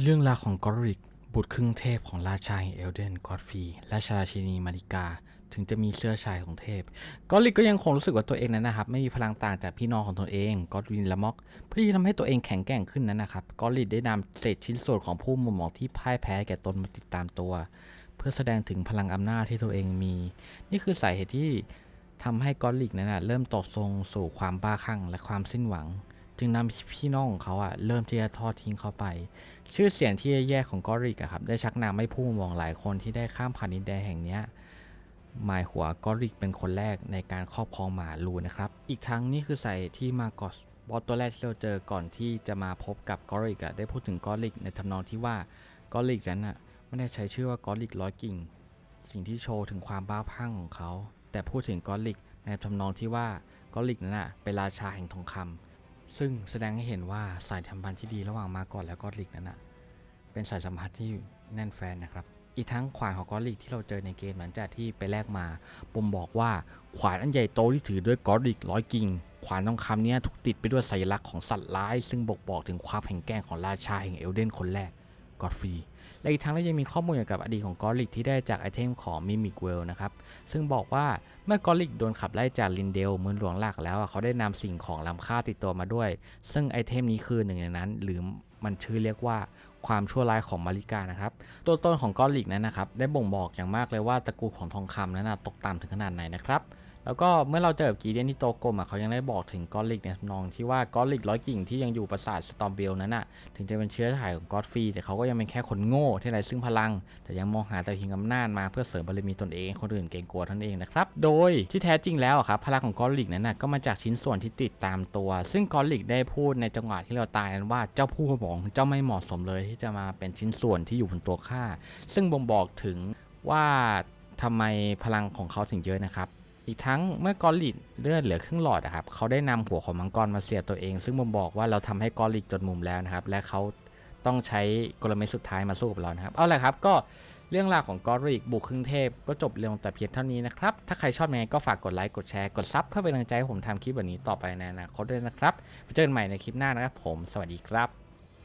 เรื่องราวของกอริก บุตรครึ่งเทพของราชาแห่งเอลเดนกอดฟีและชาราชินีมาริกา ถึงจะมีเสื้อชายของเทพ กอริกก็ยังคงรู้สึกว่าตัวเองนั้นนะครับ ไม่มีพลังต่างจากพี่น้องของตนเองกอดวินและม็อก เพื่อที่ทำให้ตัวเองแข็งแกร่งขึ้นนั้นนะครับ กอริกได้นำเศษชิ้นส่วนของผู้มุมมองที่พ่ายแพ้แก่ตนมาติดตามตัว เพื่อแสดงถึงพลังอำนาจที่ตัวเองมี นี่คือสาเหตุที่ทำให้กอริกนั้นนะเริ่มตกทรงสู่ความบ้าคลั่งและความสิ้นหวัง จึงนำพี่น้องของเขาอะเริ่มที่จะทอดทิ้งเขาไป ชื่อเสียงที่แย่ของกอริกอะครับได้ชักนำให้ผู้มองหลายคนที่ได้ข้ามผ่านดินแดนแห่งนี้หมายหัวกอริกเป็นคนแรกในการครอบครองหมาลูนะครับ อีกทั้งนี่คือใสาเหตุที่มากอสบอสตัวแรกที่เราเจอก่อนที่จะมาพบกับกอริกอะได้พูดถึงกอริกในทำนองที่ว่ากอริกนั้นอะไม่ได้ใช้ชื่อว่ากอริกร้อยกิ่ง สิ่งที่โชว์ถึงความบ้าพังของเขา แต่พูดถึงกอริกในทำนองที่ว่ากอริกนั้นอะเป็นราชาแห่งทองคำ ซึ่งแสดงให้เห็นว่าสายสัมพันธ์ที่ดีระหว่างมาก่อนและกอริกนั้นนะเป็นสายสัมพันธ์ที่แน่นแฟนนะครับ อีกทั้งขวานของกอริกที่เราเจอในเกมหลังจากที่ไปแลกมาผมบอกว่าขวานอันใหญ่โตที่ถือด้วยกอริกร้อยกิ่งขวานทองคำนี้ถูกติดไปด้วยสัญลักษณ์ของสัตว์ร้าย ซึ่งบอกบอกถึงความแข็งแกร่งของราชาแห่งเอลเดนคนแรก กอดฟรีและอีกทั้งเรายังมีข้อมูลเกี่ยวกับอดีตของกอริกที่ได้จากไอเทมของมิมิกเวลนะครับ ซึ่งบอกว่าเมื่อกอริกโดนขับไล่จากลินเดลเมืองหลวงหลักแล้วเขาได้นำสิ่งของล้ำค่าติดตัวมาด้วย ซึ่งไอเทมนี้คือหนึ่งในนั้น หรือมันชื่อเรียกว่าความชั่วร้ายของมาริกานะครับ ตัวตนของกอริกนั้นนะครับ ได้บ่งบอกอย่างมากเลยว่าตระกูลของทองคำนั้นตกต่ำถึงขนาดไหนนะครับ แล้วก็เมื่อเราเจอกับกีเดียนที่โตโกมอะเขายังได้บอกถึงกอริกในทำนองที่ว่ากอริกร้อยกิ่งที่ยังอยู่ปราสาทสตอมเบลนั้นน่ะถึงจะเป็นเชื้อสายของกอดฟรีแต่เขาก็ยังเป็นแค่คนโง่ที่ไร้ซึ่งพลัง แต่ยังมองหาแต่เพียงอำนาจมาเพื่อเสริมบารมีตนเองคนอื่นเกรงกลัวท่านเองนะครับโดยที่แท้จริงแล้วอะครับพลังของกอริกนั้นนะก็มาจากชิ้นส่วนที่ติดตามตัว ซึ่งกอริกได้พูดในจังหวะที่เราตายนั้นว่าเจ้าผู้หมองเจ้าไม่เหมาะสมเลยที่จะมาเป็นชิ้นส่วนที่อยู่บนตัวข้าซึ่งบ่งบอกถึงว่าทำไมพลังของเขาถึงเยอะนะครับ อีกทั้งเมื่อกอริกเลือดเหลือครึ่งหลอดอะครับเขาได้นำหัวของมังกรมาเสียบตัวเอง ซึ่งผมบอกว่าเราทำให้กอริกจนมุมแล้วนะครับ และเขาต้องใช้กลเม็ดสุดท้ายมาสู้กับเรานะครับเอาละครับก็เรื่องราวของกอริกบุกครึ่งเทพก็จบเร็วแต่เพียงเท่านี้นะครับ ถ้าใครชอบยังไงก็ฝากกดไลค์กดแชร์กดซับเพื่อเป็นกำลังใจให้ผมทำคลิปแบบนี้ต่อไปในอนาคตด้วยนะครับไปเจอกันใหม่ในคลิปหน้านะครับผม สวัสดีครับ